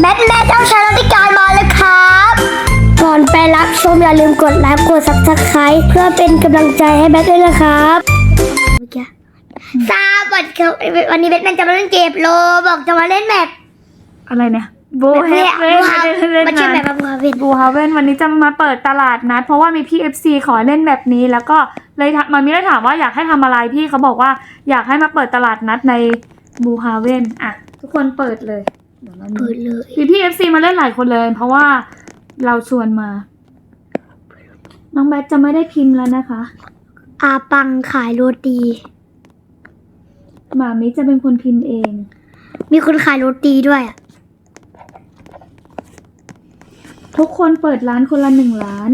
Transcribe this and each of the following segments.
แบทแม่เจ้าชายรัติการมาแล้วครับ ก่อนไปรับชมอย่าลืมกดไลค์กดซับสไครต์เพื่อเป็นกำลังใจให้แบทด้วยนะครับเมื่อกี้ทราบวันครับวันนี้แบทแมนจะมาเล่นเกมโลบอกจะมาเล่นแบบอะไรเนี่ยโบแบบเฮเนี่ยเวนบูฮาเล่นมันชื่อแบบนะบูฮาเวนบูฮาเวนวันนี้จะมาเปิดตลาดนัด เพราะว่ามีพี่เอฟซีขอเล่นแบบนี้ แล้วก็เลยถามมามีได้ถามว่าอยากให้ทำอะไรพี่เขาบอกว่าอยากให้มาเปิดตลาดนัดในบูฮาเวนอะ ทุกคนเปิดเลย เดี๋ยวเราเปิดเลยมีพี่เอฟซีมาเล่นหลายคนเลย เพราะว่าเราชวนมา น้องแบทจะไม่ได้พิมพ์แล้วนะคะ อาปังขายโรตีหมามิจะเป็นคนพิมพ์เอง มีคนขายโรตีด้วยอะทุกคนเปิดร้านคนละหนึ่งล้าน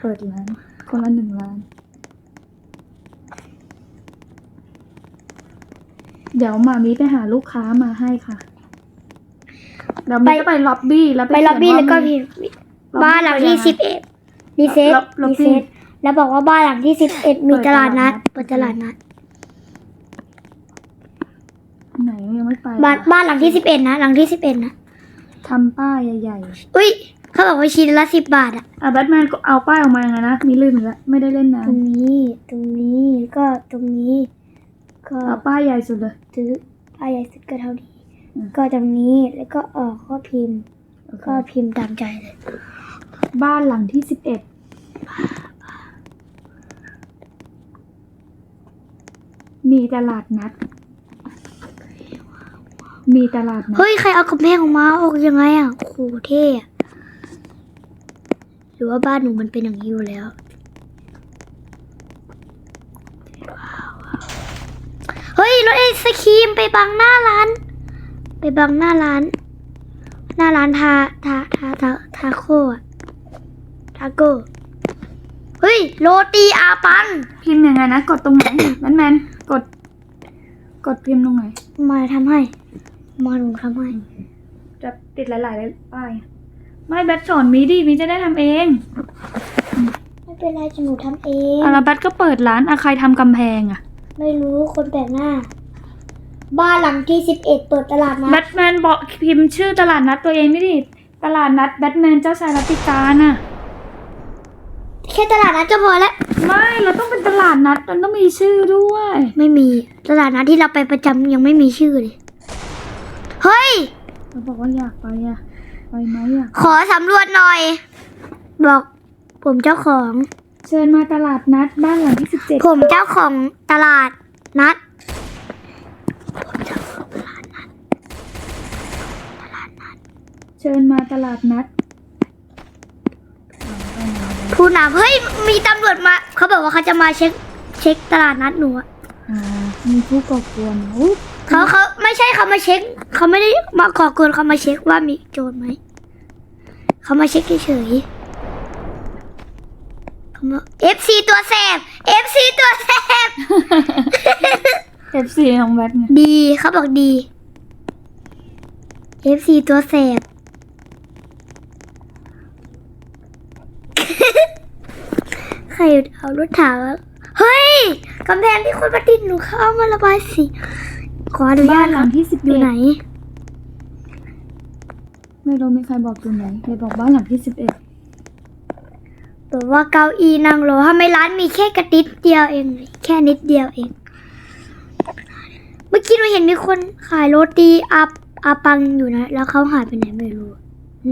เปิดร้านคนละหนึ่งล้าน เดี๋ยวหมามีไปหาลูกค้ามาให้ค่ะเดี๋ยวมีไปก็ไปล็อบบี้แล้วไปล็อบบี้เขีแล้ยนวก็ามีพิมพ์บ้านหลังที่สิบเอ็ดรีเซ็ตล็อบล็อบรีบี้เซ็ตแล้วบอกว่าบ้านหลังที่สิบเอ็ดมีเปิดตลาดนัดตลาดนัดเปิดตลาดนัดไหนยังไม่ไปบ้านบ้านหลังที่สิบเอ็ดนะหลังที่สิบเอ็ดนะทำป้ายใหญ่อุ้ยเขาบอกว่าชิ้นละสิบบาทอะๆอะแบทแมนก็เอาป้ายออกมายังไงนะมีลืมอีกแล้วไม่ได้เล่นนาตรนงนี้ ตรงนี้แล้วก็ตรงนี้ ก็เอาป้ายใหญ่สุดเลยซื้อป้ายใหญ่สุดก็เท่านี้อืมก็ตรงนี้แล้วก็ออกก็พิมพ์โอเคก็พิมพ์ตามใจเลย บ้านหลังที่สิบเอ็ดมีตลาดนัด มีตลาดนัด เฮ้ย ใครเอากำแพงออกมาออกยังไงอะโอ้โหเท่อะหรือว่าบ้านหนูมันเป็นอย่างนี้อยู่แล้ว เฮ้ย รถไอศครีมไปบังหน้าร้าน ไปบังหน้าร้าน หน้าร้านทาทาทาทาทาโคอะทาโก้เฮ้ยโรตีอาปังพิมพ์ยังไงนะ กดตรงไหน แมนแมนกด กดพิมพ์ตรงไหนมาทำให้ มาหนูทำให้ จะติดหลายๆป้ายไม่แบทสอนมีดิมีจะได้ทำเองไม่เป็นไรจะหนูทำเองอะแล้วแบทก็เปิดร้านอะใครทำกำแพงอะไม่รู้คนแปลกหน้า บ้านหลังที่สิบเอ็ดเปิดตลาดนัแบดทแมนบอกพิมพ์ชื่อตลาดนัดตัวเองไม่ดิตลาดนัดแบทแมนเจ้าชายรัตติการน่ะ แค่ตลาดนัดก็พอแล้ว ไม่เราต้องเป็นตลาดนัดมันต้องมีชื่อด้วย ไม่มีตลาดนัดที่เราไปประจำยังไม่มีชื่อเลย เฮ้ย เราบอกว่าอยากไปอะไปไหมอะขอสำรวจหน่อย บอกผมเจ้าของ เชิญมาตลาดนัดบ้านหลังที่สิบเจ็ดผมเจ้าของตลาดนัด เชิญมาตลาดนัด ผู้นำเฮ้ย มีตำรวจมา เขาบอกว่าเขาจะมาเช็ค เช็คตลาดนัดหนูอะอ่า มีผู้ก่อกวนอุ๊ยเขาเขาไม่ใช่เขามาเช็ค เขาไม่ได้มาขอกวนเขามาเช็คว่ามีโจรไหม เขามาเช็คเฉยๆเขามา FC ตัวแสบ FC ตัวแสบเอฟซีของแบทเนี่ยดีเขาบอกดี FC ตัวแสบ ใค รเอารถถามว่าเฮ้ยกำแพงที่คนมาติดหนูเข้ามาระบายสีขออนุญาบ้าตนหลังที่สิบอยู่ไหน ไม่รู้มีใครบอกอยู่ไหนเลยบอกบ้านหลังที่สิบเอ็ดแบบว่าเก้าอี้นั่งรอทำไมร้านมีแค่กระติดเดียวเองแค่นิดเดียวเอง เมื่อกี้หนูเห็นมีคนขายโรตีอาอาปังอยู่นะ แล้วเขาหายไปไหนไม่รู้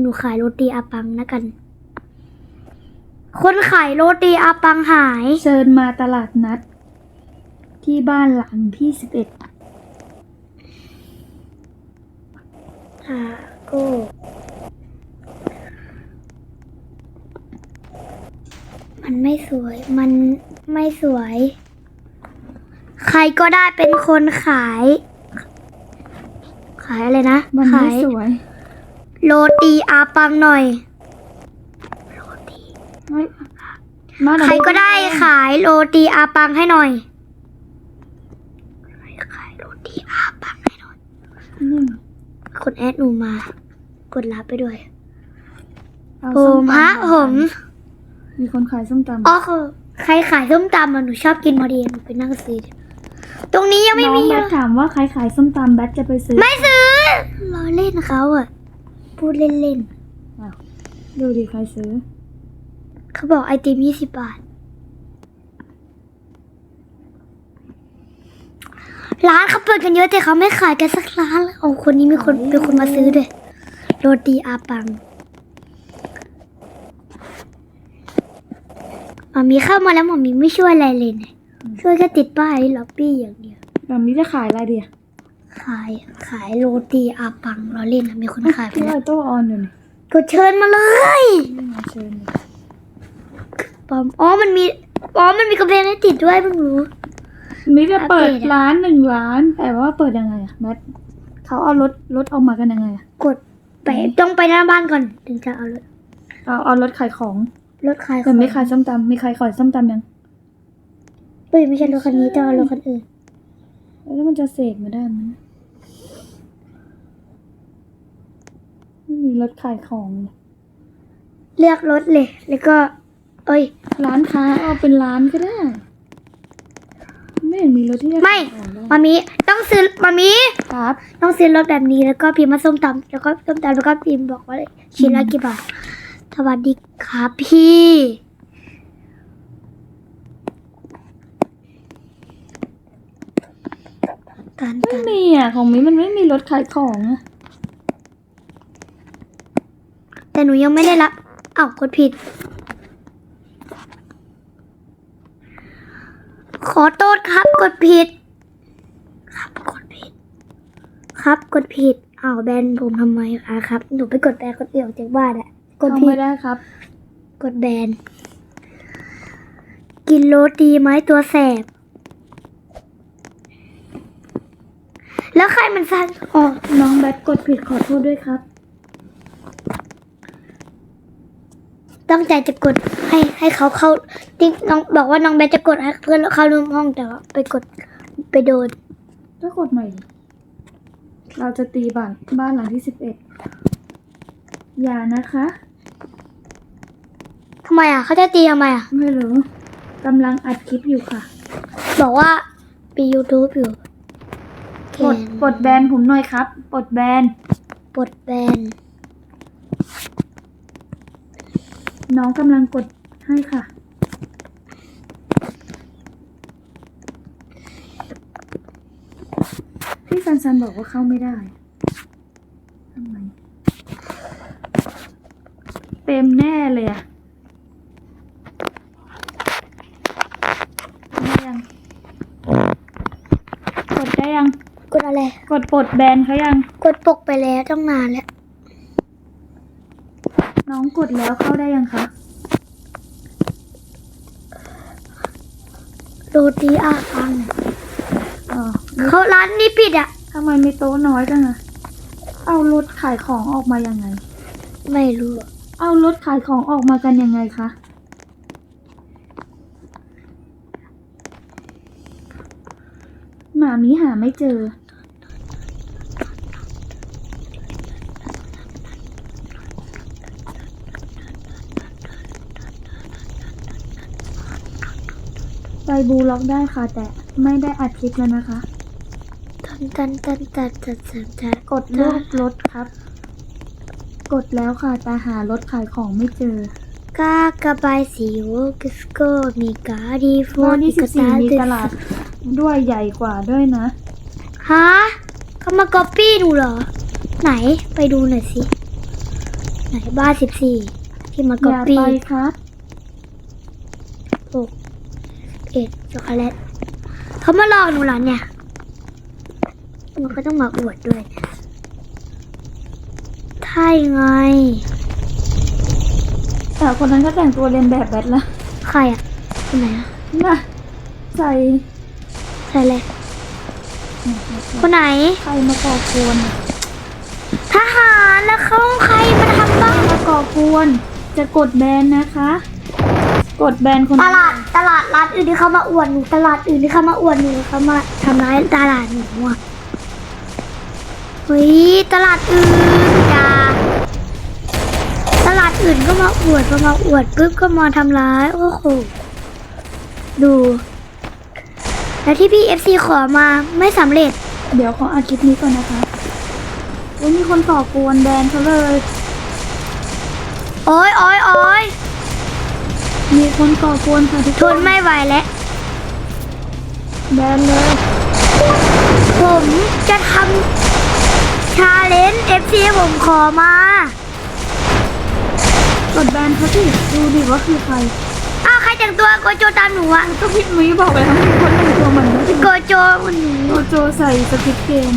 หนูขายโรตีอาปังนะกัน คนขายโรตีอาปังหาย เชิญมาตลาดนัด ที่บ้านหลังที่สิบเอ็ดอ่าก็มันไม่สวย มันไม่สวย ใครก็ได้เป็นคนขาย ขายอะไรนะมันขาไม่ยสวย โรตีอาปังหน่อย ไม่มาเยว ใครก็ได้ขายโรตีอาปังให้หน่อยใครขายโรตีอาปังให้หน่อยนี่คนแอดหนูมา กดรับไปด้วยเอาผส้มตำฮะผมมีคนขายส้มตำอ๋อคือใครขายส้มตำอะหนูชอบกินพอดีหนูไปนั่งซื้อตรงนี้ยังไม่มีน้องแบเลทยถามว่าใครขายส้มตำแบทจะไปซื้อ ไม่ซื้อล้อเล่นเขาอะ พูดเล่นอ้าวดูดิใครซื้อๆ เขาบอกไอติมยี่สิบบาท ร้านเขาเปิดกันเยอะแต่เขาไม่ขายกันสักร้านเลยโอ้คนนี้มีคนเป็นคนมาซื้อด้วยโรตีอาปังหมามีเข้ามาแล้วหมามีไม่ช่วยอะไรเลยเนี่ยช่วยแค่ติดป้ายล็อบบี้อย่างเดียวแบบนี้จะขายอะไรเดียขายขายโรตีอาปังเราเล่นนะมีคนขายไปที่แล้ไอวโต้ออนอยู่นี่กดเชิญมาเลยนี่มาเชิญ เลยปอมอ๋อมันมีอ๋อมันมีกระเพงให้ติดด้วยเพิ่งรู้ มิจะเปิดอัปเดตอะ ร้านหนึ่งร้าน แต่ว่าเปิดยังไงอะแมทเขาเอารถรถออกมากันยังไงอะกดไปต้องไปหน้าบ้านก่อนถึงจะเอารถเอาเอารถขายของรถขายขแต่องไม่ขายส้มตำมีใครขายส้มตำยังเอ้ยไม่ใช่รถคันนี้แต่ว่ารถคันอื่นแล้วมันจะเสกมาได้ไหมไม่มีรถขายของเลยเลือกรถเลย แล้วก็ เอ้ย ร้านค้าเอาเป็นร้านก็ได้ ไม่เห็นมีรถที่จะไม่ ขายของเลยมามีต้องซื้อมามีครับ ต้องซื้อรถแบบนี้แล้วก็พิมพ์มาส้มตำแล้วก็ส้มตำแล้วก็พิมพ์บอกว่าชิ้นละกี่บาทสวัสดีครับพี่ตันไม่ตันมีอะ ของมิมันไม่มีรถขายของอะแต่หนูยังไม่ได้รับอ้าวกดผิด ขอโทษครับกดผิด ครับกดผิด ครับกดผิดอ้าวแบนผมทำไมอะครับหนูไปกดแบนคนเดียวจากบ้านอะกดเข้าผิไม่ดได้ครับ กดแบน กินโรตีไหมตัวแสบ แล้วใครมันสั่นอ๋อน้องแบทกดผิดขอโทษด้วยครับ ตั้งใจจะกดให้ให้เขาเข้าติ๊กน้องบอกว่าน้องแบทจะกดให้เพื่อนเข้าร่วมห้องแต่ว่าไปกดไปโดนก็กดใหม่ดิเราจะตีบ้านบ้านหลังที่สิบเอ็ดอย่านะคะทำไมอะเขาจะตีทำไมอะ ไม่รู้กำลังอัดคลิปอยู่ค่ะ บอกว่าปี YouTube อยู่กดกดแบนผมหน่อยครับกดแบนปลดแบน น้องกำลังกดให้ค่ะ พี่ซันซันบอกว่าเข้าไม่ได้ทำไมเต็มแน่เลยอะได้ยังกดได้ยัง กดอะไร กดปลดแบนเขายัง กดปกไปแล้วต้องนานแล้วน้อง กดแล้วเข้าได้ยังคะโรตีอาปังอ๋อเขาร้านนี้ปิดอะทำไมมีโต๊ะน้อยจังอะเอารถขายของออกมายังไง ไม่รู้อะเอารถขายของออกมากันยังไงคะ หมามีหาไม่เจอ ไปบูล็อกได้ค่ะ แต่ไม่ได้อัดคลิปแล้วนะคะตันตันตันตันตันตันตันกดรูปรถครับ กดแล้วค่ะแต่หารถขายของไม่เจอกากาบายสีโวกิสโกมีกาดีโฟวันอีที่กสิบตาสี่มีตึกตลาดด้วยใหญ่กว่าด้วยนะฮะเขามาก๊อปปี้ดูเหรอ ไหนไปดูหน่อยสิ ไหนบ้านสิบสี่ที่มาอก๊อปย่าปี้ไปครับหก เอ็ดช็อกโกแลตเขามาหลอกหนูเหรอเนี่ยมันก็ต้องมาอวดด้วยใช่ไงแต่คนนั้นก็แต่งตัวเรียนแบบแบทละใครอะคนไหนอะน่ะใส่ใส่เลยคนไหน ใครมาก่อกวนทหารแล้วเขาใครมาทำบ้างมาก่อกวน จะกดแบนนะคะ กดแบนคนตลาดตลาดร้านอื่นที่เขามาอวดหนูตลาดอื่นที่เขามาอวดหนูเขามาทำร้ายตลาดหนูอะเฮ้ยตลาดอื่นจ้าตลาดอื่นก็มาอวดพอมาอวดปุ๊บก็มาทำร้ายโอ้โหดู แล้วที่พี่เอฟซีขอมาไม่สำเร็จ เดี๋ยวขออัดคลิปนี้ก่อนนะคะโอ้ยมีคนต่อกวนแดนเขาเลย โอ้ยโอ้ยโอ้ย มีคนก่อกวนค่ะทุกทคนนไม่ไหวแล้วแดนเลยผมจะทำชาเลนจ์ FC ผมขอมากดแบนเขาสิดูดิว่าคือใครอ้าวใครแต่งตัวโกโจตามหนูอะก็พี่มุ้ยบอกไปแล้วมีคนแต่งตัวเหมือนกันโกโจมันหนูโจโจใส่สกิปเกม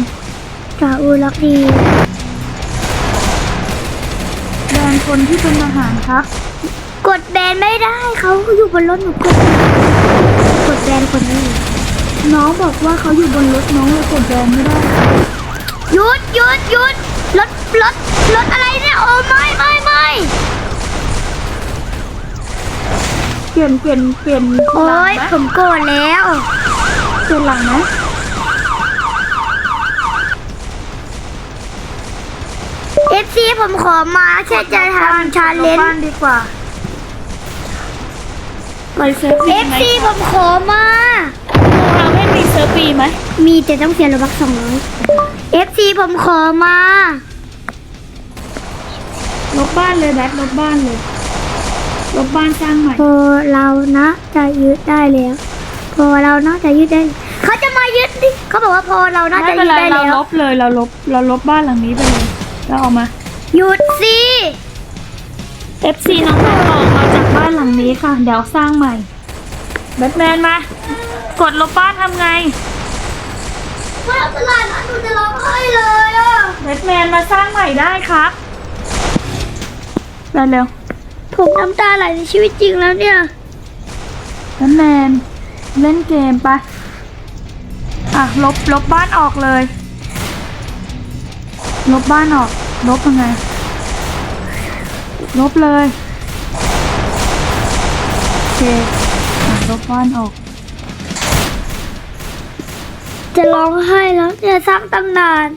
กาอูรักดีแบนคนที่เป็นทหารครับ กดแบนไม่ได้เขาอยู่บนรถหนูกดกดแบนคนนี้น้องบอกว่าเขาอยู่บนรถน้องเลยกดแบนไม่ได้หยุดหยุดหยุดรถรถรถอะไรเนี่ยโอ้ไม่ไม่ไม่เปลี่ยนเปลี่ยนเปลี่ยนหโอ้ลังยไหมผมโกรธแล้วเปลี่ยนหลังไหมเอฟซีผมขอมาแค่จะทำชาเลนบ้านจ์ดีกว่า ไปเซิร์ฟเอวีฟไหมซีผมขอมา เราไม่มีเซิร์ฟวีไหมมีแต่ต้องเสียระบักสองร้อยเอฟซีผมขอมา ลบบ้านเลยแบทลบบ้านเลย ลบบ้านสร้างใหม่ พอเรานะจะยึดได้แล้ว พอเรานะจะยึดได้ เขาจะมายึดดิเขาบอกว่าพอเรานะไม่จะเป็นยึดไรได้เราแล้วลบเลยเราลบเราลบบ้านหลังนี้ไปเลยเราเอามา หยุดสิ FC น้องแพรออกมาจากบ้านหลังนี้ค่ะ เดี๋ยวสร้างใหม่แบทแมนมา กดลบบ้านทำไงว่าตลาดนั้นหนูจะร้องไห้เลยอะแบทแมนมาสร้างใหม่ได้ครับเร็วเร็วผมน้ำตาไหลในชีวิตจริงแล้วเนี่ยแบทแมนเล่นเกมไปะอะลบลบบ้านออกเลย ลบบ้านออก ลบยังไง ลบเลย โอเคอะลบบ้านออก จะร้องไห้แล้วเนี่ยสร้างตั้งนาน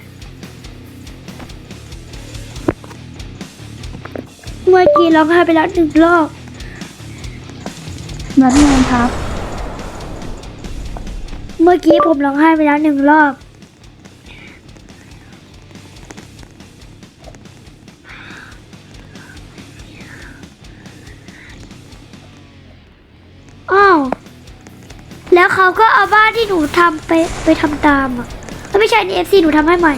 เมื่อกี้ร้องไห้ไปแล้วหนึ่งรอบแบทแมนครับ เมื่อกี้ผมร้องไห้ไปแล้วหนึ่งรอบ หนูทำไปไปทำตามอะเอ้ยไม่ใช่นี่เอฟซีหนูทำให้ใหม่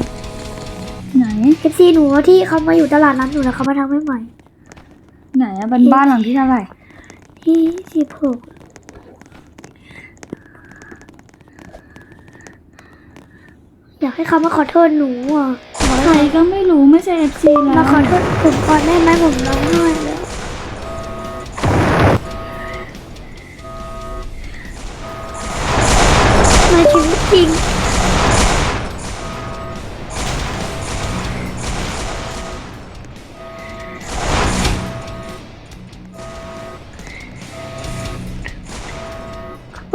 ไหน เอฟซีหนูที่เขามาอยู่ตลาดนั้นหนูนะเขามาทำให้ใหม่ ไหนอะเป็นบ้านหลังที่เท่าไหร่ที่สิบหกอยากให้เขามาขอโทษหนูอะใครก็ไม่รู้ไม่ใช่ FC แล้มาวขอโทษผมก่อนได้ไหมผมร้องไห้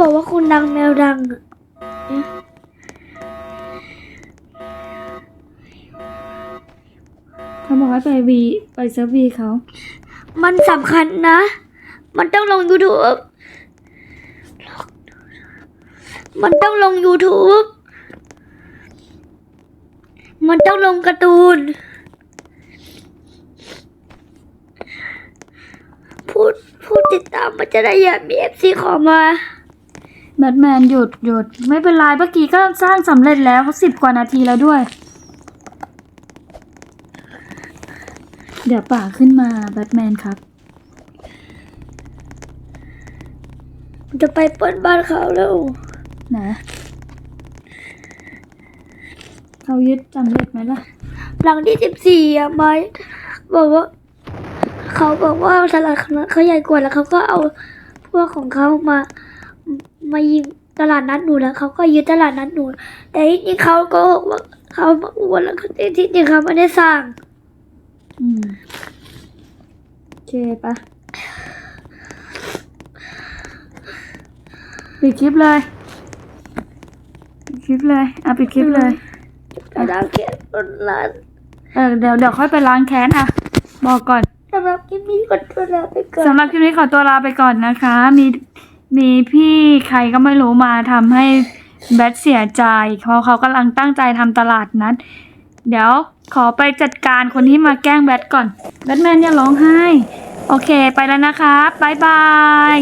บอกว่าคุณดังแมวดังเขาบอกให้ไปวีไปเซิร์ฟวีเขา มันสำคัญนะ มันต้องลง YouTube มันต้องลง YouTube มันต้องลงการ์ตูน พูดพูดติดตามมันจะได้อยามีเอฟซีขอมา แบทแมนหยุดหยุดไม่เป็นไรเมื่อกี้ก็สร้างสำเร็จแล้วสิบกว่านาทีแล้วด้วย เดี๋ยวป่าขึ้นมาแบทแมนครับ จะไปเปิดบ้านเขาแล้วนะเขายึดสำเร็จไหมล่ะ หลังที่สิบสี่อะไม้บอกว่า เขาบอกว่าตลาดเขาเขาใหญ่กว่าแล้วเขาก็เอาพวกของเขามา มายิงตลาดนัดหนูแล้วเขาก็ยึดตลาดนัดหนู แต่ที่จริงเขาโก็ว่าเขามาอวดแล้วที่จริงเขาไม่ได้สร้าง อืมโอเคปะปิดคลิปเลยปิดคลิปเลยอะปิดคลิปเลยกระดาษเขียนบนร้านเออเดี๋ยวเดี๋ยวค่อยไปล้างแค้นอะ บอกก่อนสำหรับคลิปนี้ก็ตัวลาไปก่อนสำหรับคลิปนี้ขอตัวลาไปก่อนนะคะ มี มีพี่ใครก็ไม่รู้มาทำให้แบทเสียใจเพราะเขากำลังตั้งใจทำตลาดนัด เดี๋ยวขอไปจัดการคนที่มาแกล้งแบทก่อน แบทแมนอย่าร้องไห้ โอเคไปแล้วนะครับบ๊ายบาย